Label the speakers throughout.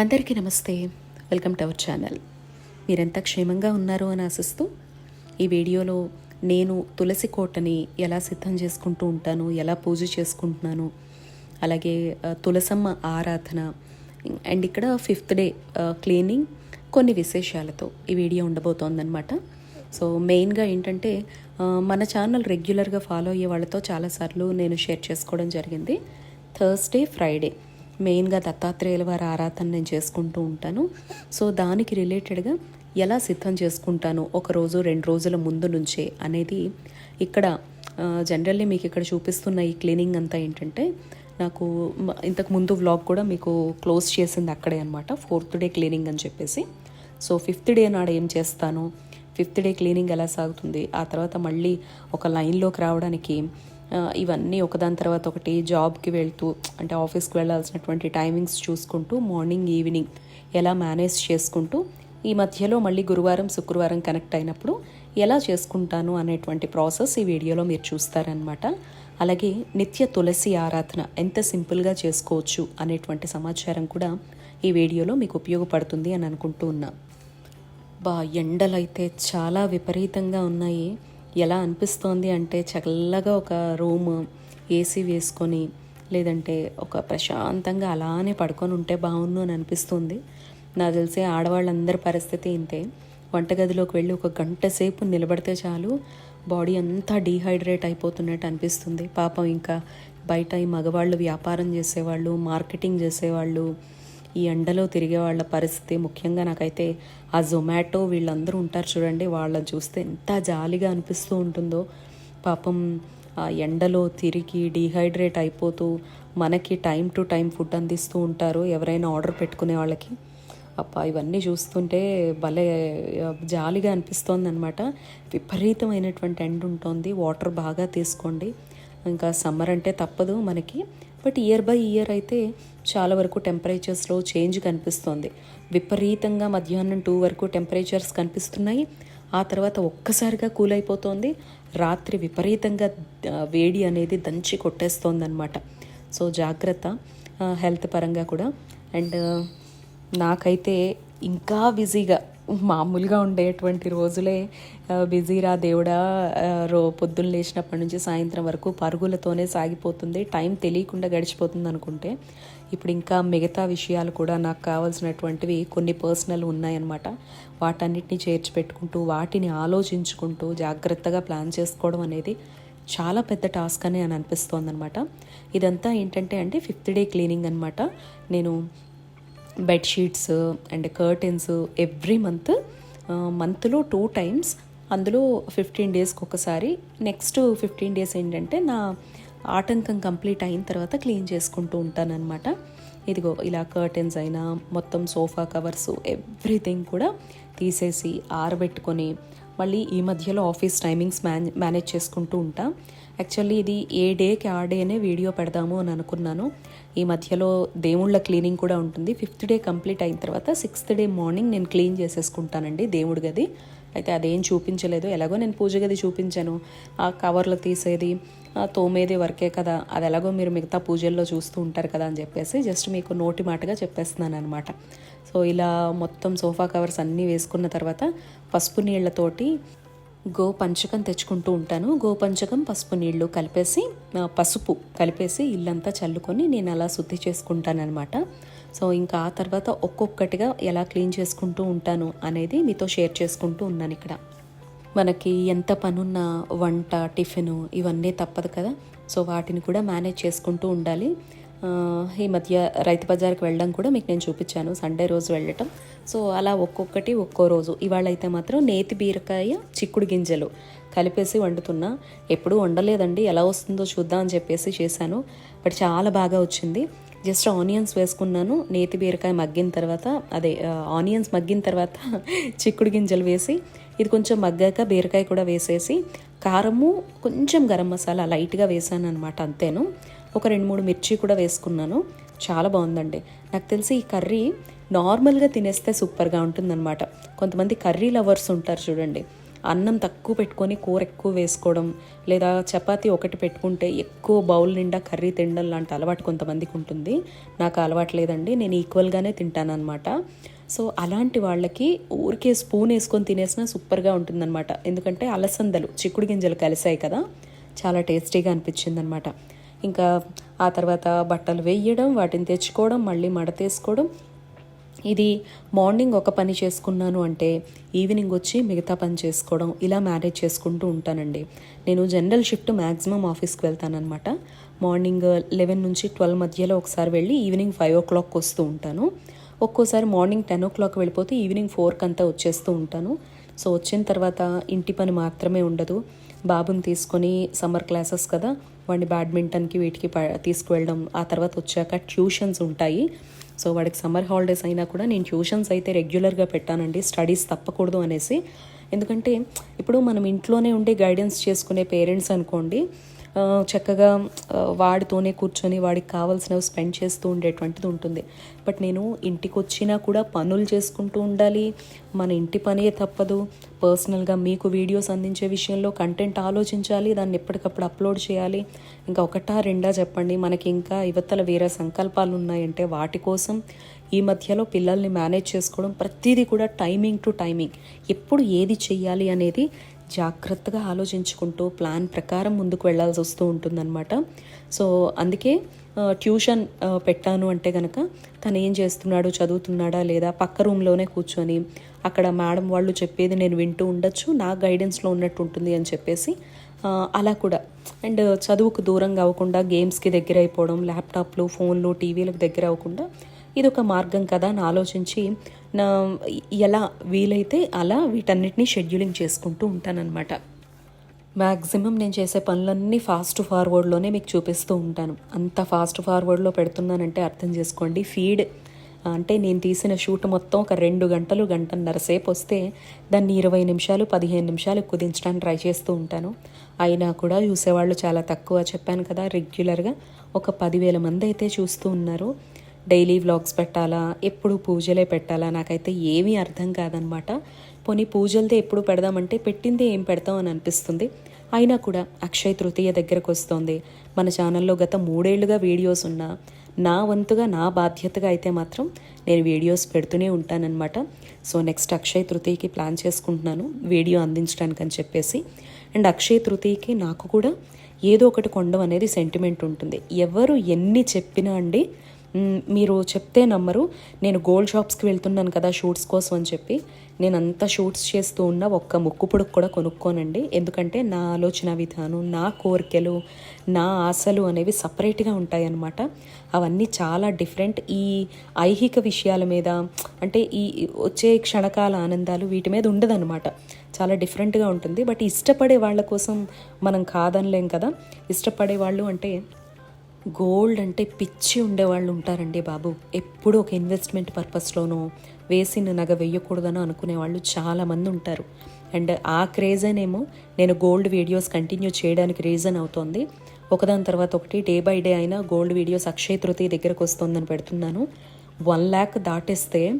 Speaker 1: అందరికీ నమస్తే. Welcome to our channel. మీరెంత క్షేమంగా ఉన్నారు అని ఆశిస్తూ ఈ వీడియోలో నేను తులసి కోటని ఎలా సిద్ధం చేసుకుంటూ ఉంటాను ఎలా పూజ చేసుకుంటున్నాను అలాగే తులసమ్మ ఆరాధన అండ్ ఇక్కడ ఫిఫ్త్ డే క్లీనింగ్ కొన్ని విశేషాలతో ఈ వీడియో ఉండబోతోందనమాట సో మెయిన్గా ఏంటంటే మన ఛానల్ రెగ్యులర్గా ఫాలో అయ్యే వాళ్ళతో చాలాసార్లు నేను షేర్ చేసుకోవడం జరిగింది. Thursday Friday. మెయిన్గా దత్తాత్రేయుల వారి ఆరాధన నేను చేసుకుంటూ ఉంటాను. సో దానికి రిలేటెడ్గా ఎలా సిద్ధం చేసుకుంటాను ఒక రోజు రెండు రోజుల ముందు నుంచే అనేది ఇక్కడ జనరల్లీ మీకు ఇక్కడ చూపిస్తున్న ఈ క్లీనింగ్ అంతా ఏంటంటే నాకు ఇంతకు ముందు వ్లాగ్ కూడా మీకు క్లోజ్ చేసింది అక్కడే అనమాట ఫోర్త్ డే క్లీనింగ్ అని చెప్పేసి. సో ఫిఫ్త్ డే నాడు ఏం చేస్తాను? ఫిఫ్త్ డే క్లీనింగ్ ఎలా సాగుతుంది? ఆ తర్వాత మళ్ళీ ఒక లైన్లోకి రావడానికి ఇవన్నీ ఒకదాని తర్వాత ఒకటి జాబ్కి వెళ్తూ అంటే ఆఫీస్కి వెళ్ళాల్సినటువంటి టైమింగ్స్ చూసుకుంటూ మార్నింగ్ ఈవినింగ్ ఎలా మేనేజ్ చేసుకుంటూ ఈ మధ్యలో మళ్ళీ గురువారం శుక్రవారం కనెక్ట్ అయినప్పుడు ఎలా చేసుకుంటాను అనేటువంటి ప్రాసెస్ ఈ వీడియోలో మీరు చూస్తారనమాట అలాగే నిత్య తులసి ఆరాధన ఎంత సింపుల్గా చేసుకోవచ్చు అనేటువంటి సమాచారం కూడా ఈ వీడియోలో మీకు ఉపయోగపడుతుంది అని అనుకుంటూ ఉన్నా. బా ఎండలైతే చాలా విపరీతంగా ఉన్నాయి. ఎలా అనిపిస్తోంది అంటే చల్లగా ఒక రూమ్ ఏసీ వేసుకొని లేదంటే ఒక ప్రశాంతంగా అలానే పడుకొని ఉంటే బాగుండు అని అనిపిస్తుంది. నాకు తెలిసే ఆడవాళ్ళందరి పరిస్థితి ఇంతే. వంటగదిలోకి వెళ్ళి ఒక గంట సేపు నిలబడితే చాలు బాడీ అంతా డీహైడ్రేట్ అయిపోతున్నట్టు అనిపిస్తుంది. పాపం ఇంకా బయట ఈ మగవాళ్ళు వ్యాపారం చేసేవాళ్ళు మార్కెటింగ్ చేసేవాళ్ళు ఈ ఎండలో తిరిగే వాళ్ళ పరిస్థితి ముఖ్యంగా నాకైతే ఆ జొమాటో వీళ్ళందరూ ఉంటారు చూడండి వాళ్ళని చూస్తే ఎంత జాలిగా అనిపిస్తూ ఉంటుందో. పాపం ఆ ఎండలో తిరిగి డీహైడ్రేట్ అయిపోతూ మనకి టైం టు టైం ఫుడ్ అందిస్తూ ఉంటారు ఎవరైనా ఆర్డర్ పెట్టుకునే వాళ్ళకి. అప్ప ఇవన్నీ చూస్తుంటే భలే జాలిగా అనిపిస్తోంది అనమాట విపరీతమైనటువంటి ఎండ ఉంటుంది వాటర్ బాగా తీసుకోండి. ఇంకా సమ్మర్ అంటే తప్పదు మనకి. బట్ ఇయర్ బై ఇయర్ అయితే చాలా వరకు టెంపరేచర్స్లో చేంజ్ కనిపిస్తోంది. విపరీతంగా మధ్యాహ్నం టూ వరకు టెంపరేచర్స్ కనిపిస్తున్నాయి. ఆ తర్వాత ఒక్కసారిగా కూల్ అయిపోతుంది. రాత్రి విపరీతంగా వేడి అనేది దంచి కొట్టేస్తోందనమాట సో జాగ్రత్త హెల్త్ పరంగా కూడా. అండ్ నాకైతే ఇంకా బిజీగా మామూలుగా ఉండేటువంటి రోజులే బిజీరా దేవుడా రో పొద్దున్న లేచినప్పటి నుంచి సాయంత్రం వరకు పరుగులతోనే సాగిపోతుంది. టైం తెలియకుండా గడిచిపోతుంది అనుకుంటే ఇప్పుడు ఇంకా మిగతా విషయాలు కూడా నాకు కావాల్సినటువంటివి కొన్ని పర్సనల్ ఉన్నాయన్నమాట. వాటన్నిటిని చేర్చి పెట్టుకుంటూ వాటిని ఆలోచించుకుంటూ జాగ్రత్తగా ప్లాన్ చేసుకోవడం అనేది చాలా పెద్ద టాస్క్ అని అని అనిపిస్తోందనమాట ఇదంతా ఏంటంటే అంటే ఫిఫ్త్ డే క్లీనింగ్ అనమాట నేను bedsheets and curtains every month మంత్లో టూ టైమ్స్. అందులో ఫిఫ్టీన్ డేస్కి ఒకసారి. నెక్స్ట్ ఫిఫ్టీన్ డేస్ ఏంటంటే నా ఆటంకం కంప్లీట్ అయిన తర్వాత క్లీన్ చేసుకుంటూ ఉంటానన్నమాట. ఇదిగో ఇలా కర్టెన్స్ అయినా మొత్తం సోఫా కవర్స్ ఎవ్రీథింగ్ కూడా తీసేసి ఆరబెట్టుకొని మళ్ళీ ఈ మధ్యలో ఆఫీస్ టైమింగ్స్ మేనే మేనేజ్ చేసుకుంటూ ఉంటా. యాక్చువల్లీ ఇది ఏ డేకి ఆ డేనే వీడియో పెడదాము అని అనుకున్నాను. ఈ మధ్యలో దేవుళ్ళ క్లీనింగ్ కూడా ఉంటుంది. ఫిఫ్త్ డే కంప్లీట్ అయిన తర్వాత సిక్స్త్ డే మార్నింగ్ నేను క్లీన్ చేసేసుకుంటానండి దేవుడి గది. అయితే అదేం చూపించలేదు. ఎలాగో నేను పూజ గది చూపించాను. ఆ కవర్లు తీసేది తోమేది వర్కే కదా. అది ఎలాగో మీరు మిగతా పూజల్లో చూస్తూ ఉంటారు కదా అని చెప్పేసి జస్ట్ మీకు నోటి మాటగా చెప్పేస్తున్నాను అనమాట సో ఇలా మొత్తం సోఫా కవర్స్ అన్నీ వేసుకున్న తర్వాత పసుపు నీళ్ళతోటి గో పంచకం తెచ్చుకుంటూ ఉంటాను. గో పంచకం పసుపు నీళ్ళు కలిపేసి పసుపు కలిపేసి ఇల్లంతా చల్లుకొని నేను అలా శుద్ధి చేసుకుంటానన్నమాట. సో ఇంకా ఆ తర్వాత ఒక్కొక్కటిగా ఎలా క్లీన్ చేసుకుంటూ ఉంటాను అనేది మీతో షేర్ చేసుకుంటూ ఉన్నాను ఇక్కడ. మనకి ఎంత పనున్న వంట టిఫిన్ ఇవన్నీ తప్పదు కదా. సో వాటిని కూడా మేనేజ్ చేసుకుంటూ ఉండాలి. ఈ మధ్య రైతు బజార్కి వెళ్ళడం కూడా మీకు నేను చూపించాను సండే రోజు వెళ్ళటం. సో అలా ఒక్కొక్కటి ఒక్కో రోజు. ఇవాళ అయితే మాత్రం నేతి బీరకాయ చిక్కుడు గింజలు కలిపేసి వండుతున్నా. ఎప్పుడూ వండలేదండి ఎలా వస్తుందో చూద్దాం అని చెప్పేసి చేశాను. బట్ చాలా బాగా వచ్చింది. జస్ట్ ఆనియన్స్ వేసుకున్నాను నేతి బీరకాయ మగ్గిన తర్వాత అదే ఆనియన్స్ మగ్గిన తర్వాత చిక్కుడు గింజలు వేసి ఇది కొంచెం మగ్గాక బీరకాయ కూడా వేసేసి కారము కొంచెం గరం మసాలా లైట్గా వేసాను అనమాట అంతేను. ఒక రెండు మూడు మిర్చి కూడా వేసుకున్నాను. చాలా బాగుందండి. నాకు తెలిసి ఈ కర్రీ నార్మల్గా తినేస్తే సూపర్గా ఉంటుందన్నమాట. కొంతమంది కర్రీ లవర్స్ ఉంటారు చూడండి. అన్నం తక్కువ పెట్టుకొని కూర ఎక్కువ వేసుకోవడం లేదా చపాతి ఒకటి పెట్టుకుంటే ఎక్కువ బౌల్ నిండా కర్రీ తినడం లాంటి అలవాటు కొంతమందికి ఉంటుంది. నాకు అలవాటు లేదండి. నేను ఈక్వల్గానే తింటాను అనమాట సో అలాంటి వాళ్ళకి ఊరికే స్పూన్ వేసుకొని తినేసినా సూపర్గా ఉంటుందన్నమాట. ఎందుకంటే అలసందలు చిక్కుడు గింజలు కలిసాయి కదా. చాలా టేస్టీగా అనిపించింది అనమాట ఇంకా ఆ తర్వాత బట్టలు వేయడం వాటిని తెచ్చుకోవడం మళ్ళీ మడతేసుకోవడం ఇది మార్నింగ్ ఒక పని చేసుకున్నాను అంటే ఈవినింగ్ వచ్చి మిగతా పని చేసుకోవడం ఇలా మేనేజ్ చేసుకుంటూ ఉంటానండి. నేను జనరల్ షిఫ్ట్ మ్యాక్సిమం ఆఫీస్కి వెళ్తానమాట మార్నింగ్ లెవెన్ నుంచి ట్వెల్వ్ మధ్యలో ఒకసారి వెళ్ళి ఈవినింగ్ ఫైవ్ ఓ క్లాక్ వస్తూ ఉంటాను. ఒక్కోసారి మార్నింగ్ టెన్ ఓ క్లాక్ వెళ్ళిపోతే ఈవినింగ్ ఫోర్కి అంతా వచ్చేస్తూ ఉంటాను. సో వచ్చిన తర్వాత ఇంటి పని మాత్రమే ఉండదు. బాబుని తీసుకొని సమ్మర్ క్లాసెస్ కదా వాడిని బ్యాడ్మింటన్కి వీటికి ప- తీసుకువెళ్ళడం ఆ తర్వాత వచ్చాక ట్యూషన్స్ ఉంటాయి. సో వాడికి సమ్మర్ హాలిడేస్ అయినా కూడా నేను ట్యూషన్స్ అయితే రెగ్యులర్గా పెట్టానండి స్టడీస్ తప్పకూడదు అనేసి. ఎందుకంటే ఇప్పుడు మనం ఇంట్లోనే ఉండి గైడెన్స్ చేసుకునే పేరెంట్స్ అనుకోండి చక్కగా వాడితోనే కూర్చొని వాడికి కావాల్సినవి స్పెండ్ చేస్తూ ఉండేటువంటిది ఉంటుంది. బట్ నేను ఇంటికి వచ్చినా కూడా పనులు చేసుకుంటూ ఉండాలి. మన ఇంటి పనే తప్పదు. పర్సనల్గా మీకు వీడియోస్ అందించే విషయంలో కంటెంట్ ఆలోచించాలి. దాన్ని ఎప్పటికప్పుడు అప్లోడ్ చేయాలి. ఇంకా ఒకటా రెండా చెప్పండి. మనకి ఇంకా యువతల వేరే సంకల్పాలు ఉన్నాయంటే వాటి కోసం ఈ మధ్యలో పిల్లల్ని మేనేజ్ చేసుకోవడం ప్రతిదీ కూడా టైమింగ్ టు టైమింగ్. ఎప్పుడు ఏది చెయ్యాలి అనేది జాగ్రత్తగా ఆలోచించుకుంటూ ప్లాన్ ప్రకారం ముందుకు వెళ్ళాల్సి వస్తూ ఉంటుందన్నమాట. సో అందుకే ట్యూషన్ పెట్టాను అంటే కనుక తను ఏం చేస్తున్నాడు చదువుతున్నాడా లేదా పక్క రూమ్లోనే కూర్చొని అక్కడ మేడం వాళ్ళు చెప్పేది నేను వింటూ ఉండొచ్చు నా గైడెన్స్లో ఉన్నట్టు ఉంటుంది అని చెప్పేసి అలా కూడా. అండ్ చదువుకు దూరంగా అవ్వకుండా గేమ్స్కి దగ్గర అయిపోవడం ల్యాప్టాప్లు ఫోన్లు టీవీలకు దగ్గర అవ్వకుండా ఇది ఒక మార్గం కదా అని ఆలోచించి నా ఎలా వీలైతే అలా వీటన్నిటిని షెడ్యూలింగ్ చేసుకుంటూ ఉంటానన్నమాట. మ్యాక్సిమం నేను చేసే పనులన్నీ ఫాస్ట్ ఫార్వర్డ్లోనే మీకు చూపిస్తూ ఉంటాను. అంత ఫాస్ట్ ఫార్వర్డ్లో పెడుతున్నానంటే అర్థం చేసుకోండి. ఫీడ్ అంటే నేను తీసిన షూట్ మొత్తం ఒక రెండు గంటలు గంటన్నర సేపు వస్తే దాన్ని ఇరవై నిమిషాలు పదిహేను నిమిషాలు కుదించడానికి ట్రై చేస్తూ ఉంటాను. అయినా కూడా చూసేవాళ్ళు చాలా తక్కువ చెప్పాను కదా రెగ్యులర్గా ఒక పదివేల మంది అయితే చూస్తూ ఉన్నారు. డైలీ వ్లాగ్స్ పెట్టాలా ఎప్పుడు పూజలే పెట్టాలా నాకైతే ఏమీ అర్థం కాదనమాట. పోనీ పూజలదే ఎప్పుడు పెడదామంటే పెట్టిందే ఏం పెడతాం అని అనిపిస్తుంది. అయినా కూడా అక్షయ తృతీయ దగ్గరకు వస్తోంది. మన ఛానల్లో గత మూడేళ్ళుగా వీడియోస్ ఉన్నా నా వంతుగా నా బాధ్యతగా అయితే మాత్రం నేను వీడియోస్ పెడుతూనే ఉంటానన్నమాట సో నెక్స్ట్ అక్షయ తృతీయకి ప్లాన్ చేసుకుంటున్నాను వీడియో అందించడానికి అని చెప్పేసి. అండ్ అక్షయ తృతీయకి నాకు కూడా ఏదో ఒకటి కొండం అనేది సెంటిమెంట్ ఉంటుంది. ఎవరు ఎన్ని చెప్పినా అండి మీరు చెప్తే నమ్మరు. నేను గోల్డ్ షాప్స్కి వెళ్తున్నాను కదా షూట్స్ కోసం అని చెప్పి. నేను అంత షూట్స్ చేస్తూ ఉన్న ఒక్క ముక్కు పొడుకు కూడా కొనుక్కోనండి. ఎందుకంటే నా ఆలోచన విధానం నా కోరికలు నా ఆశలు అనేవి సపరేట్గా ఉంటాయన్నమాట. అవన్నీ చాలా డిఫరెంట్. ఈ ఐహిక విషయాల మీద అంటే ఈ వచ్చే క్షణకాల ఆనందాలు వీటి మీద ఉండదన్నమాట. చాలా డిఫరెంట్గా ఉంటుంది. బట్ ఇష్టపడే వాళ్ళ కోసం మనం కాదనలేం కదా. ఇష్టపడే వాళ్ళు అంటే గోల్డ్ అంటే పిచ్చి ఉండేవాళ్ళు ఉంటారండి బాబు. ఎప్పుడూ ఒక ఇన్వెస్ట్మెంట్ పర్పస్లోనో వేసిన నగ వేయకూడదని అనుకునే వాళ్ళు చాలామంది ఉంటారు. అండ్ ఆ క్రేజనేమో నేను గోల్డ్ వీడియోస్ కంటిన్యూ చేయడానికి రీజన్ అవుతోంది. ఒకదాని తర్వాత ఒకటి డే బై డే అయినా గోల్డ్ వీడియోస్ అక్షయ తృతీయ దగ్గరకు వస్తుందని పెడుతున్నాను. వన్ ల్యాక్ దాటేస్తే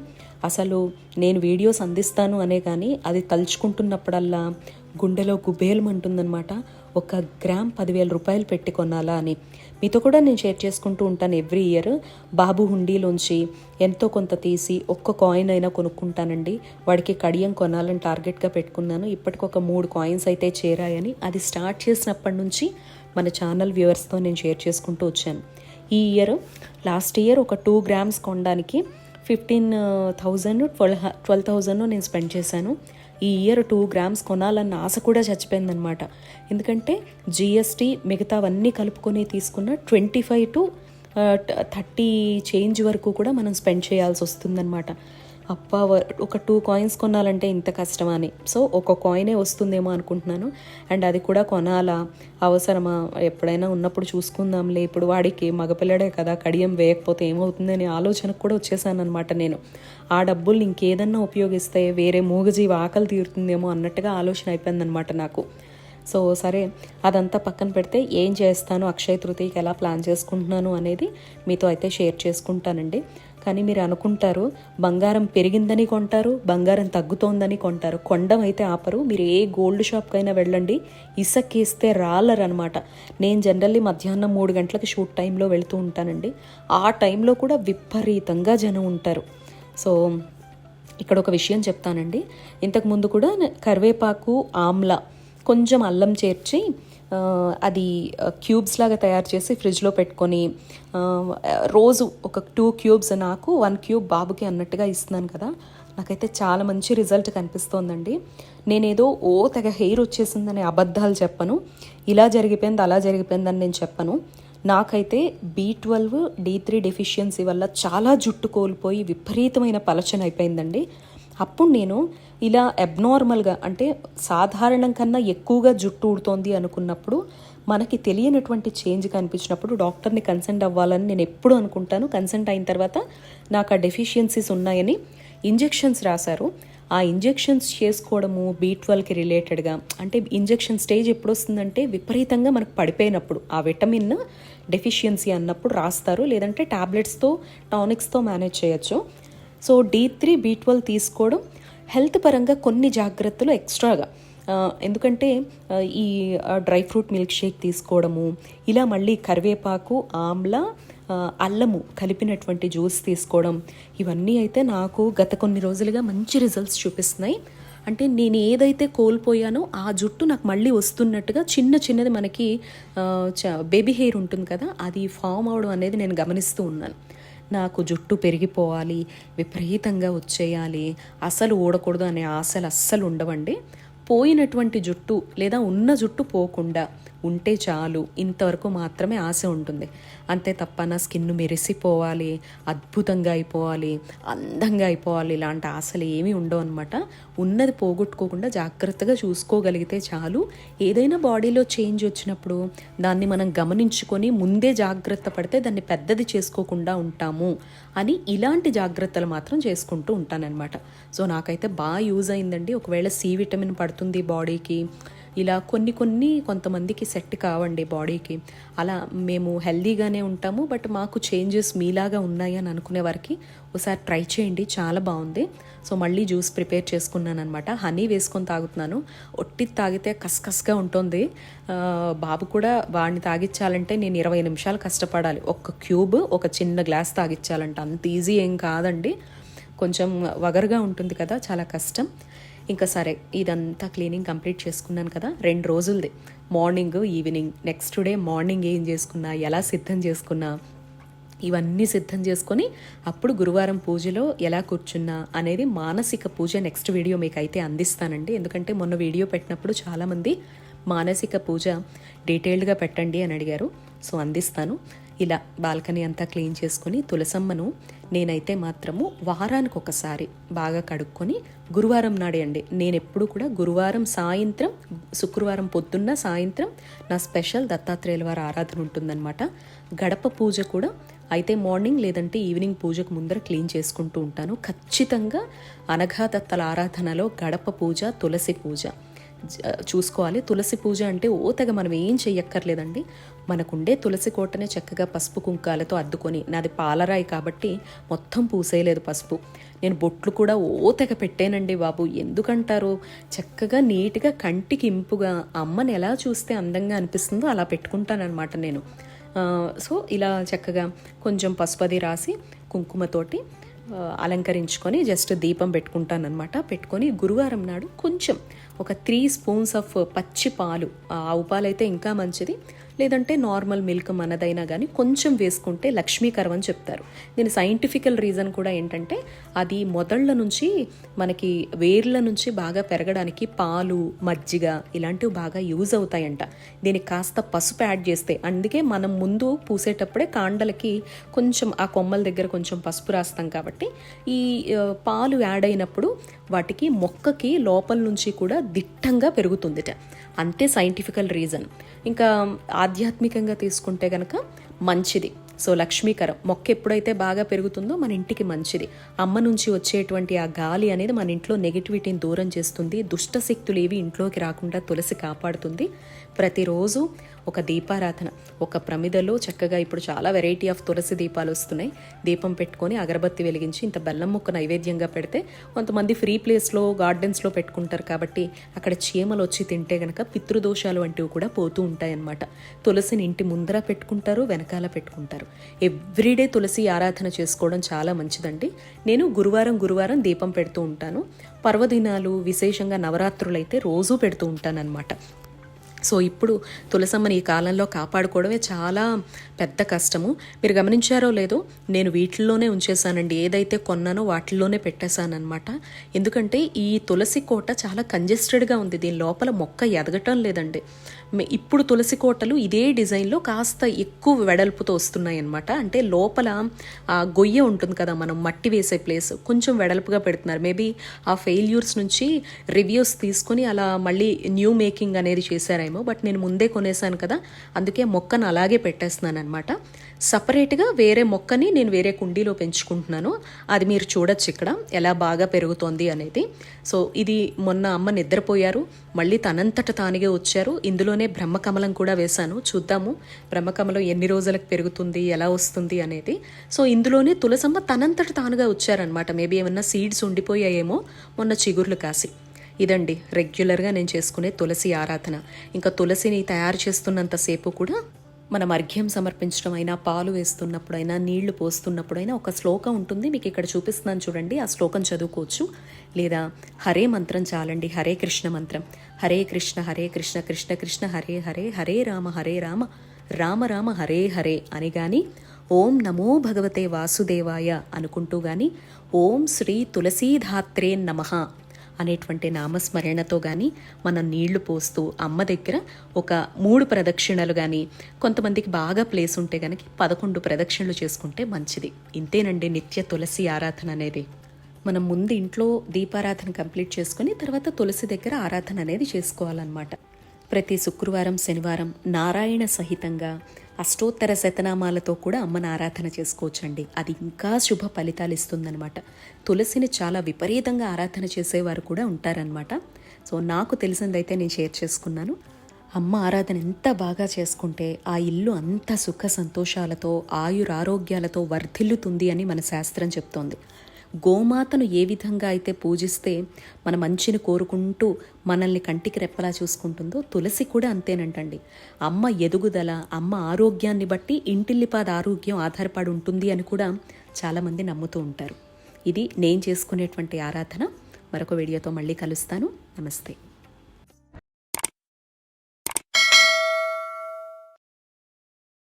Speaker 1: అసలు నేను వీడియోస్ అందిస్తాను అనే కానీ అది తలుచుకుంటున్నప్పుడల్లా గుండెలో గుబేలమంటుందన్నమాట ఒక గ్రామ్ పదివేల రూపాయలు పెట్టి కొనాలా అని. మీతో కూడా నేను షేర్ చేసుకుంటూ ఉంటాను ఎవ్రీ ఇయర్. బాబు హుండీలోంచి ఎంతో కొంత తీసి ఒక్క కాయిన్ అయినా కొనుక్కుంటానండి. వాడికి కడియం కొనాలని టార్గెట్గా పెట్టుకున్నాను. ఇప్పటికి ఒక మూడు కాయిన్స్ అయితే చేరాయని అది స్టార్ట్ చేసినప్పటి నుంచి మన ఛానల్ వ్యూవర్స్తో నేను షేర్ చేసుకుంటూ వచ్చాను. ఈ ఇయర్ లాస్ట్ ఇయర్ ఒక టూ గ్రామ్స్ కొనడానికి fifteen thousand twelve twelve thousand నేను స్పెండ్ చేశాను. ఈ ఇయర్ టూ గ్రామ్స్ కొనాలన్న ఆశ కూడా చచ్చిపోయిందనమాట ఎందుకంటే జిఎస్టీ మిగతావన్నీ కలుపుకొని తీసుకున్న twenty five to thirty change వరకు కూడా మనం స్పెండ్ చేయాల్సి వస్తుందన్నమాట. అప్ప ఒక టూ కాయిన్స్ కొనాలంటే ఇంత కష్టమా అని. సో ఒక కాయినే వస్తుందేమో అనుకుంటున్నాను. అండ్ అది కూడా కొనాలా? అవసరమా? ఎప్పుడైనా ఉన్నప్పుడు చూసుకుందాంలే. ఇప్పుడు వాడికి మగపిల్లడే కదా కడియం వేయకపోతే ఏమవుతుందనే ఆలోచనకు కూడా వచ్చేసాను అనమాట నేను. ఆ డబ్బుల్ని ఇంకేదన్నా ఉపయోగిస్తే వేరే మూగజీవి ఆకలి తీరుతుందేమో అన్నట్టుగా ఆలోచన అయిపోయిందనమాట నాకు. సో సరే అదంతా పక్కన పెడితే ఏం చేస్తాను? అక్షయ తృతీయకి ఎలా ప్లాన్ చేసుకుంటున్నాను అనేది మీతో అయితే షేర్ చేసుకుంటానండి. కానీ మీరు అనుకుంటారు బంగారం పెరిగిందని కొంటారు బంగారం తగ్గుతోందని కొంటారు. కొండం అయితే ఆపరు. మీరు ఏ గోల్డ్ షాప్కైనా వెళ్ళండి. ఇసక్కేస్తే రాలరనమాట. నేను జనరల్లీ మధ్యాహ్నం మూడు గంటలకు షూట్ టైంలో వెళుతూ ఉంటానండి. ఆ టైంలో కూడా విపరీతంగా జనం ఉంటారు. సో ఇక్కడ ఒక విషయం చెప్తానండి. ఇంతకుముందు కూడా కరివేపాకు ఆమ్లా కొంచెం అల్లం చేర్చి అది క్యూబ్స్ లాగా తయారు చేసి ఫ్రిడ్జ్లో పెట్టుకొని రోజు ఒక టూ క్యూబ్స్ నాకు వన్ క్యూబ్ బాబుకి అన్నట్టుగా ఇస్తున్నాను కదా. నాకైతే చాలా మంచి రిజల్ట్ కనిపిస్తోందండి. నేనేదో ఓ తెగ హెయిర్ వచ్చేసిందని అబద్ధాలు చెప్పను. ఇలా జరిగిపోయింది అలా జరిగిపోయిందని నేను చెప్పను. నాకైతే B twelve D three deficiency వల్ల చాలా జుట్టు కోల్పోయి విపరీతమైన పలచన అయిపోయిందండి. అప్పుడు నేను ఇలా అబ్నార్మల్గా అంటే సాధారణం కన్నా ఎక్కువగా జుట్టు ఊడుతోంది అనుకున్నప్పుడు మనకి తెలియనటువంటి చేంజ్ కనిపించినప్పుడు డాక్టర్ని కన్సెంట్ అవ్వాలని నేను ఎప్పుడు అనుకుంటాను. కన్సెంట్ అయిన తర్వాత నాకు ఆ డెఫిషియన్సీస్ ఉన్నాయని ఇంజెక్షన్స్ రాశారు. ఆ ఇంజెక్షన్స్ చేసుకోవడము బీ ట్వెల్వ్కి రిలేటెడ్గా అంటే ఇంజెక్షన్ స్టేజ్ ఎప్పుడు వస్తుందంటే విపరీతంగా మనకు పడిపోయినప్పుడు. ఆ విటమిన్ డెఫిషియన్సీ అన్నప్పుడు రాస్తారు. లేదంటే ట్యాబ్లెట్స్తో టానిక్స్తో మేనేజ్ చేయొచ్చు. So D three B twelve తీసుకోవడం హెల్త్ పరంగా కొన్ని జాగ్రత్తలు ఎక్స్ట్రాగా ఎందుకంటే ఈ డ్రై ఫ్రూట్ మిల్క్ షేక్ తీసుకోవడము ఇలా మళ్ళీ కరివేపాకు ఆమ్లా అల్లము కలిపినటువంటి జ్యూస్ తీసుకోవడం ఇవన్నీ అయితే నాకు గత కొన్ని రోజులుగా మంచి రిజల్ట్స్ చూపిస్తున్నాయి. అంటే నేను ఏదైతే కోల్పోయానో ఆ జుట్టు నాకు మళ్ళీ వస్తున్నట్టుగా చిన్న చిన్నది మనకి బేబీ హెయిర్ ఉంటుంది కదా అది ఫామ్ అవడం అనేది నేను గమనిస్తూ ఉన్నాను. నాకు జుట్టు పెరిగిపోవాలి విపరీతంగా వచ్చేయాలి అసలు ఊడకూడదు అనే ఆశలు అస్సలు ఉండవండి. పోయినటువంటి జుట్టు లేదా ఉన్న జుట్టు పోకుండా ఉంటే చాలు. ఇంతవరకు మాత్రమే ఆశ ఉంటుంది. అంతే తప్ప నా స్కిన్ మెరిసిపోవాలి అద్భుతంగా అయిపోవాలి అందంగా అయిపోవాలి ఇలాంటి ఆశలు ఏమీ ఉండవు అనమాట ఉన్నది పోగొట్టుకోకుండా జాగ్రత్తగా చూసుకోగలిగితే చాలు. ఏదైనా బాడీలో చేంజ్ వచ్చినప్పుడు దాన్ని మనం గమనించుకొని ముందే జాగ్రత్త పడితే దాన్ని పెద్దది చేసుకోకుండా ఉంటాము అని ఇలాంటి జాగ్రత్తలు మాత్రం చేసుకుంటూ ఉంటానన్నమాట. సో నాకైతే బాగా యూజ్ అయిందండి. ఒకవేళ సి విటమిన్ పడుతుంది బాడీకి ఇలా కొన్ని కొన్ని కొంతమందికి సెట్ కావండి బాడీకి. అలా మేము హెల్దీగానే ఉంటాము బట్ మాకు చేంజెస్ మీలాగా ఉన్నాయి అని అనుకునే వారికి ఒకసారి ట్రై చేయండి చాలా బాగుంది. సో మళ్ళీ జ్యూస్ ప్రిపేర్ చేసుకున్నాను అనమాట హనీ వేసుకొని తాగుతున్నాను. ఒట్టి తాగితే కస్కస్గా ఉంటుంది. బాబు కూడా వాడిని తాగించాలంటే నేను ఇరవై నిమిషాలు కష్టపడాలి. ఒక్క క్యూబ్ ఒక చిన్న గ్లాస్ తాగించాలంట అంత ఈజీ ఏం కాదండి. కొంచెం వగరుగా ఉంటుంది కదా చాలా కష్టం. ఇంకా సరే ఇదంతా క్లీనింగ్ కంప్లీట్ చేసుకున్నాను కదా రెండు రోజులది. Morning evening next day morning ఏం చేసుకున్నా ఎలా సిద్ధం చేసుకున్నా ఇవన్నీ సిద్ధం చేసుకొని అప్పుడు గురువారం పూజలో ఎలా కూర్చున్నా అనేది మానసిక పూజ నెక్స్ట్ వీడియో మీకు అయితే అందిస్తానండి. ఎందుకంటే మొన్న వీడియో పెట్టినప్పుడు చాలామంది మానసిక పూజ డీటెయిల్డ్గా పెట్టండి అని అడిగారు. సో అందిస్తాను. ఇలా బాల్కనీ అంతా క్లీన్ చేసుకొని తులసమ్మను నేనైతే మాత్రము వారానికి ఒకసారి బాగా కడుక్కొని గురువారం నాడే అండి. నేను ఎప్పుడు కూడా గురువారం సాయంత్రం శుక్రవారం పొద్దున్న సాయంత్రం నా స్పెషల్ దత్తాత్రేయుల వారి ఆరాధన ఉంటుందన్నమాట. గడప పూజ కూడా అయితే మార్నింగ్ లేదంటే ఈవినింగ్ పూజకు ముందర క్లీన్ చేసుకుంటూ ఉంటాను. ఖచ్చితంగా అనఘాదత్తల ఆరాధనలో గడప పూజ తులసి పూజ. చూసుకోవాలి. తులసి పూజ అంటే ఓ తెగ మనం ఏం చెయ్యక్కర్లేదండి. మనకుండే తులసి కోటనే చక్కగా పసుపు కుంకాలతో అద్దుకొని నాది పాలరాయి కాబట్టి మొత్తం పూసేయలేదు పసుపు. నేను బొట్లు కూడా ఓ తెగ పెట్టానండి బాబు. ఎందుకంటారు? చక్కగా నీట్గా కంటికి ఇంపుగా అమ్మని ఎలా చూస్తే అందంగా అనిపిస్తుందో అలా పెట్టుకుంటానన్నమాట నేను. సో ఇలా చక్కగా కొంచెం పసుపది రాసి కుంకుమతోటి అలంకరించుకొని జస్ట్ దీపం పెట్టుకుంటానమాట పెట్టుకొని గురువారం నాడు కొంచెం ఒక త్రీ స్పూన్స్ ఆఫ్ పచ్చి పాలు. ఆవు పాలు అయితే ఇంకా మంచిది. లేదంటే నార్మల్ మిల్క్ మనదైనా కానీ కొంచెం వేసుకుంటే లక్ష్మీకరం అని చెప్తారు. దీని సైంటిఫికల్ రీజన్ కూడా ఏంటంటే అది మొదళ్ళ నుంచి మనకి వేర్ల నుంచి బాగా పెరగడానికి పాలు మజ్జిగ ఇలాంటివి బాగా యూజ్ అవుతాయంట. దీనికి కాస్త పసుపు యాడ్ చేస్తే అందుకే మనం ముందు పూసేటప్పుడే కాండలకి కొంచెం ఆ కొమ్మల దగ్గర కొంచెం పసుపు రాస్తాం కాబట్టి ఈ పాలు యాడ్ అయినప్పుడు వాటికి మొక్కకి లోపల నుంచి కూడా దిట్టంగా పెరుగుతుందిట. అంతే సైంటిఫికల్ రీజన్. ఇంకా ఆధ్యాత్మికంగా తీసుకుంటే కనుక మంచిది. సో లక్ష్మీకరం. మొక్క ఎప్పుడైతే బాగా పెరుగుతుందో మన ఇంటికి మంచిది. అమ్మ నుంచి వచ్చేటువంటి ఆ గాలి అనేది మన ఇంట్లో నెగిటివిటీని దూరం చేస్తుంది. దుష్ట శక్తులు ఏవి ఇంట్లోకి రాకుండా తులసి కాపాడుతుంది. ప్రతిరోజు ఒక దీపారాధన ఒక ప్రమిదలో చక్కగా ఇప్పుడు చాలా వెరైటీ ఆఫ్ తులసి దీపాలు వస్తున్నాయి. దీపం పెట్టుకొని అగరబత్తి వెలిగించి ఇంత బెల్లం ముక్క నైవేద్యంగా పెడితే కొంతమంది ఫ్రీ ప్లేస్లో గార్డెన్స్లో పెట్టుకుంటారు కాబట్టి అక్కడ చీమలు వచ్చి తింటే గనక పితృదోషాలు వంటివి కూడా పోతూ ఉంటాయన్నమాట. తులసిని ఇంటి ముందర పెట్టుకుంటారు వెనకాల పెట్టుకుంటారు. ఎవ్రీడే తులసి ఆరాధన చేసుకోవడం చాలా మంచిదండి. నేను గురువారం గురువారం దీపం పెడుతూ ఉంటాను. పర్వదినాలు విశేషంగా నవరాత్రులైతే రోజూ పెడుతూ ఉంటానన్నమాట. సో ఇప్పుడు తులసమ్మని ఈ కాలంలో కాపాడుకోవడమే చాలా పెద్ద కష్టము. మీరు గమనించారో లేదో నేను వీటిల్లోనే ఉంచేసానండి ఏదైతే కొన్నానో వాటిల్లోనే పెట్టేశానమాట ఎందుకంటే ఈ తులసి కోట చాలా కంజెస్టెడ్గా ఉంది. దీని లోపల మొక్క ఎదగటం లేదండి. ఇప్పుడు తులసి కోటలు ఇదే డిజైన్లో కాస్త ఎక్కువ వెడల్పుతో వస్తున్నాయి అనమాట అంటే లోపల ఆ గొయ్య ఉంటుంది కదా మనం మట్టి వేసే ప్లేస్ కొంచెం వెడల్పుగా పెడుతున్నారు. మేబీ ఆ ఫెయిల్యూర్స్ నుంచి రివ్యూస్ తీసుకొని అలా మళ్ళీ న్యూ మేకింగ్ అనేది చేశారేమో. బట్ నేను ముందే కొనేసాను కదా. అందుకే మొక్కను అలాగే పెట్టేస్తున్నాను అనమాట సపరేట్గా వేరే మొక్కని నేను వేరే కుండీలో పెంచుకుంటున్నాను. అది మీరు చూడొచ్చు ఇక్కడ. ఎలా బాగా పెరుగుతోంది అనేది. సో ఇది మొన్న అమ్మ నిద్రపోయారు. మళ్ళీ తనంతట తానిగే వచ్చారు. ఇందులోనే బ్రహ్మకమలం కూడా వేశాను. చూద్దాము బ్రహ్మకమలం ఎన్ని రోజులకు పెరుగుతుంది ఎలా వస్తుంది అనేది. సో ఇందులోనే తులసమ్మ తనంతట తానుగా వచ్చారనమాట మేబీ ఏమన్నా సీడ్స్ ఉండిపోయాయేమో మొన్న చిగుర్లు కాసి. ఇదండి రెగ్యులర్గా నేను చేసుకునే తులసి ఆరాధన. ఇంకా తులసిని తయారు చేస్తున్నంతసేపు కూడా మనం అర్ఘ్యం సమర్పించడం అయినా పాలు వేస్తున్నప్పుడైనా నీళ్ళు పోస్తున్నప్పుడైనా ఒక శ్లోకం ఉంటుంది. మీకు ఇక్కడ చూపిస్తున్నాను చూడండి. ఆ శ్లోకం చదువుకోవచ్చు. లేదా హరే మంత్రం చాలండి. హరే కృష్ణ మంత్రం. హరే కృష్ణ హరే కృష్ణ కృష్ణ కృష్ణ హరే హరే హరే రామ హరే రామ రామ రామ హరే హరే అని గాని ఓం నమో భగవతే వాసుదేవాయ అనుకుంటూ గాని ఓం శ్రీ తులసీధాత్రే నమః అనేటువంటి నామస్మరణతో కానీ మనం నీళ్ళు పోస్తూ అమ్మ దగ్గర ఒక మూడు ప్రదక్షిణలు కానీ కొంతమందికి బాగా ప్లేస్ ఉంటే కనుక పదకొండు ప్రదక్షిణలు చేసుకుంటే మంచిది. ఇంతేనండి నిత్య తులసి ఆరాధన అనేది. మనం ముందు ఇంట్లో దీపారాధన కంప్లీట్ చేసుకుని తర్వాత తులసి దగ్గర ఆరాధన అనేది చేసుకోవాలన్నమాట. ప్రతి శుక్రవారం శనివారం నారాయణ సహితంగా అష్టోత్తర శతనామాలతో కూడా అమ్మను ఆరాధన చేసుకోవచ్చండి. అది ఇంకా శుభ ఫలితాలు ఇస్తుందన్నమాట. తులసిని చాలా విపరీతంగా ఆరాధన చేసేవారు కూడా ఉంటారనమాట సో నాకు తెలిసిందైతే నేను షేర్ చేసుకున్నాను. అమ్మ ఆరాధన ఎంత బాగా చేసుకుంటే ఆ ఇల్లు అంత సుఖ సంతోషాలతో ఆయురారోగ్యాలతో వర్ధిల్లుతుంది అని మన శాస్త్రం చెప్తోంది. గోమాతను ఏ విధంగా అయితే పూజిస్తే మన మంచిని కోరుకుంటూ మనల్ని కంటికి రెప్పలా చూసుకుంటుందో తులసి కూడా అంతేనంటండి. అమ్మ ఎదుగుదల అమ్మ ఆరోగ్యాన్ని బట్టి ఇంటిల్లిపాద ఆరోగ్యం ఆధారపడి ఉంటుంది అని కూడా చాలామంది నమ్ముతూ ఉంటారు. ఇది నేను చేసుకునేటువంటి ఆరాధన. మరొక వీడియోతో మళ్ళీ కలుస్తాను. నమస్తే.